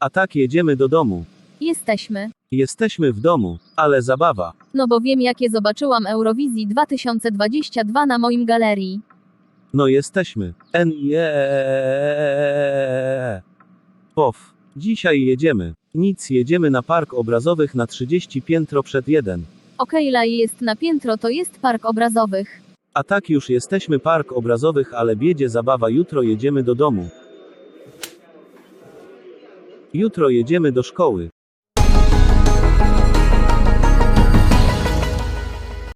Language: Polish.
A tak jedziemy do domu. Jesteśmy. Jesteśmy w domu, ale zabawa. No bo wiem jakie zobaczyłam Eurowizji 2022 na moim galerii. No jesteśmy. N i e, e, e, e. Pow. Dzisiaj jedziemy. Nic jedziemy na park obrazowych na 30 piętro przed jeden. Okej, laj jest na piętro, to jest park obrazowych. A tak już jesteśmy park obrazowych, ale biedzie zabawa. Jutro jedziemy do domu. Jutro jedziemy do szkoły.